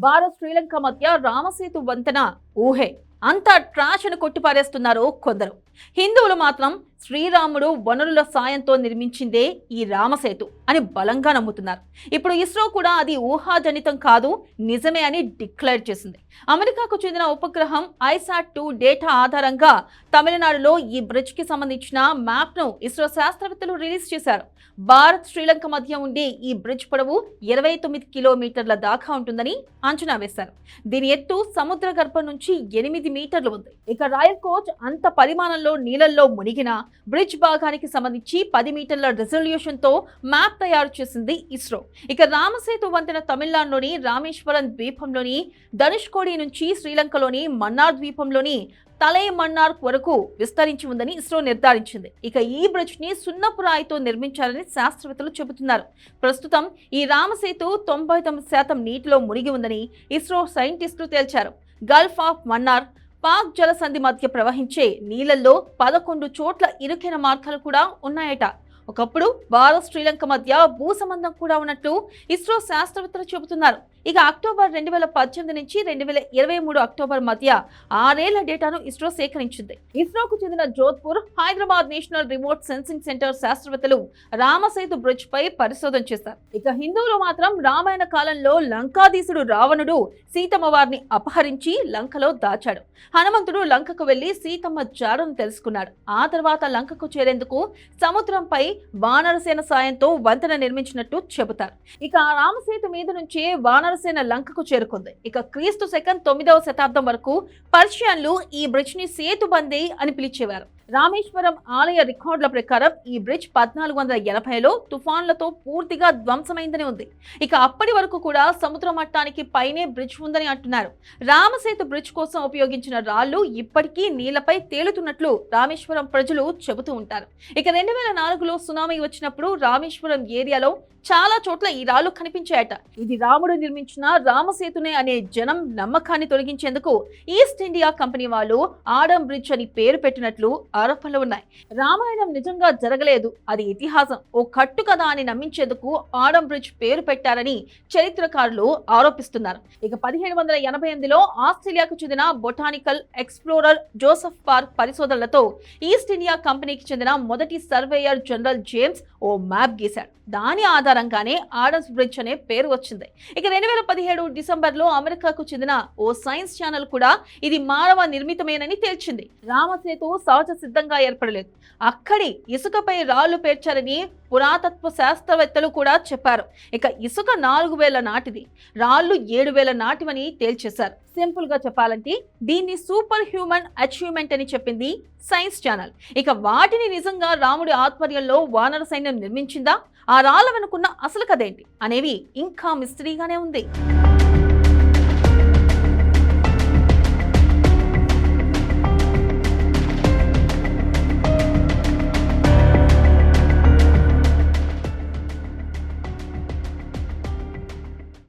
భారత్ శ్రీలంక మధ్య రామసేతు వంతెన ఊహే. అంతా ట్రాష్ కొట్టిపారేస్తున్నారు కొందరు. హిందువులు మాత్రం శ్రీరాముడు వనరుల సాయంతో నిర్మించిందే ఈ రామసేతు అని బలంగా నమ్ముతున్నారు. ఇప్పుడు ఇస్రో కూడా అది ఊహాజనితం కాదు నిజమే అని డిక్లేర్ చేసింది. అమెరికాకు చెందిన ఉపగ్రహం ఐసాట్ టూ డేటా ఆధారంగా తమిళనాడులో ఈ బ్రిడ్జ్కి సంబంధించిన మ్యాప్ను ఇస్రో శాస్త్రవేత్తలు రిలీజ్ చేశారు. భారత్ శ్రీలంక మధ్య ఉండే ఈ బ్రిడ్జ్ పొడవు ఇరవై తొమ్మిది కిలోమీటర్ల దాకా ఉంటుందని అంచనా వేశారు. దీని ఎత్తు సముద్ర గర్భం నుంచి ఎనిమిది మీటర్లు ఉంది. ఇక రాయల్ కోచ్ అంత పరిమాణంలో నీళ్ళల్లో మునిగిన బ్రిడ్జ్ భాగానికి సంబంధించి పది మీటర్ల రెజల్యూషన్తో మ్యాప్ తయారు చేసింది ఇస్రో. ఇక రామసేతు వంతెన తమిళనాడులోని రామేశ్వరం ద్వీపంలోని ధనుష్కోడి నుంచి శ్రీలంకలోని మన్నార్ ద్వీపంలోని తలై మన్నార్ వరకు విస్తరించి ఉందని ఇస్రో నిర్ధారించింది. ఇక ఈ బ్రిడ్జ్ని సున్నపురాయితో నిర్మించాలని శాస్త్రవేత్తలు చెబుతున్నారు. ప్రస్తుతం ఈ రామసేతు తొంభై తొమ్మిది శాతం నీటిలో మునిగి ఉందని ఇస్రో సైంటిస్టులు తేల్చారు. గల్ఫ్ ఆఫ్ మన్నార్ పాక్ జలసంధి మధ్య ప్రవహించే నీళ్ళలో పదకొండు చోట్ల ఇరుకైన మార్గాలు కూడా ఉన్నాయట. ఒకప్పుడు భారత్ శ్రీలంక మధ్య భూ సంబంధం కూడా ఉన్నట్లు ఇస్రో శాస్త్రవేత్తలు చెబుతున్నారు. ఇక అక్టోబర్ రెండు వేల పద్దెనిమిది నుంచి రెండు వేల ఇరవై మూడు అక్టోబర్ మధ్య ఆరేళ్ళ డేటాను ఇస్రో సేకరించింది. ఇస్రోకు చెందిన Jodhpur Hyderabad National Remote Sensing Centre శాస్త్రవేత్తలు రామసేతు బ్రిడ్జ్ పై పరిశోధన చేశారు. ఇక హిందువులు మాత్రం రామాయణ కాలంలో లంకాధీశుడు రావణుడు సీతమ్మ వారిని అపహరించి లంకలో దాచాడు. హనుమంతుడు లంకకు వెళ్ళి సీతమ్మ జాడను తెలుసుకున్నాడు. ఆ తర్వాత లంకకు చేరేందుకు సముద్రంపై వానరసేన సాయంతో వంతెన నిర్మించినట్టు చెబుతారు. ఇక ఆ రామసేతు మీద నుంచే వానరసేన లంకకు చేరుకుంది. ఇక క్రీస్తు శకం తొమ్మిదవ శతాబ్దం వరకు పర్షియన్లు ఈ బ్రిడ్జ్ని సేతుబందే అని పిలిచేవారు. రామేశ్వరం ఆలయ రికార్డుల ప్రకారం ఈ బ్రిడ్జ్ పద్నాలుగు వందల ఎనభైలో తుఫాన్లతో పూర్తిగా ధ్వంసమైందని ఉంది. ఇక అప్పటి వరకు కూడా సముద్ర మట్టానికి పైనే బ్రిడ్జ్ ఉందని అంటున్నారు. రామసేతు బ్రిడ్జ్ కోసం ఉపయోగించిన రాళ్ళు ఇప్పటికీ నీళ్ళపై తేలుతున్నట్లు రామేశ్వరం ప్రజలు చెబుతూ ఉంటారు. ఇక రెండు వేల నాలుగులో సునామీ వచ్చినప్పుడు రామేశ్వరం ఏరియాలో చాలా చోట్ల ఈ రాళ్ళు కనిపించాయట. ఇది రాముడు నిర్మించిన రామసేతునే అనే జనం నమ్మకాన్ని తొలగించేందుకు ఈస్ట్ ఇండియా కంపెనీ వాళ్ళు ఆడం బ్రిడ్జ్ అని పేరు పెట్టినట్లు ఆరోపణలు ఉన్నాయి. రామాయణం నిజంగా జరగలేదు. అది ఇతిహాసం. ఓ కట్టు కథ అని నమ్మించేందుకు ఆడం బ్రిడ్జ్ పేరు పెట్టారని చరిత్రకారులు ఆరోపిస్తున్నారు. ఇక పదిహేడు వందల ఎనభై ఎనిమిదిలో ఆస్ట్రేలియాకు చెందిన బొటానికల్ ఎక్స్ప్లోరర్ జోసెఫ్ పార్క్ పరిశోధనలతో ఈస్ట్ ఇండియా కంపెనీకి చెందిన మొదటి సర్వేయర్ జనరల్ జేమ్స్ ఓ మ్యాప్ గీశాడు. దాని ఆధారంగానే ఆడమ్స్ బ్రిడ్జ్ అనే పేరు వచ్చింది. ఇక రెండు వేల పదిహేడు డిసెంబర్లో అమెరికాకు చెందిన ఓ సైన్స్ ఛానల్ కూడా ఇది మానవ నిర్మితమేనని తేల్చింది. రామసేతు సహజ సిద్ధంగా ఏర్పడలేదు. అక్కడి ఇసుకపై రాళ్ళు పేర్చారని పురాతత్వ శాస్త్రవేత్తలు కూడా చెప్పారు. ఇక ఇసుక నాలుగు వేల నాటిది. రాళ్ళు ఏడు వేల నాటివని తేల్చేశారు. సింపుల్గా చెప్పాలంటే దీన్ని సూపర్ హ్యూమన్ అచీవ్మెంట్ అని చెప్పింది సైన్స్ ఛానల్. ఇక వాటిని నిజంగా రాముడి ఆధ్వర్యంలో వానర సైన్యం నిర్మించిందా? ఆ రాళ్ళ వెనుకున్న అసలు కథేంటి అనేవి ఇంకా మిస్టరీగానే ఉంది.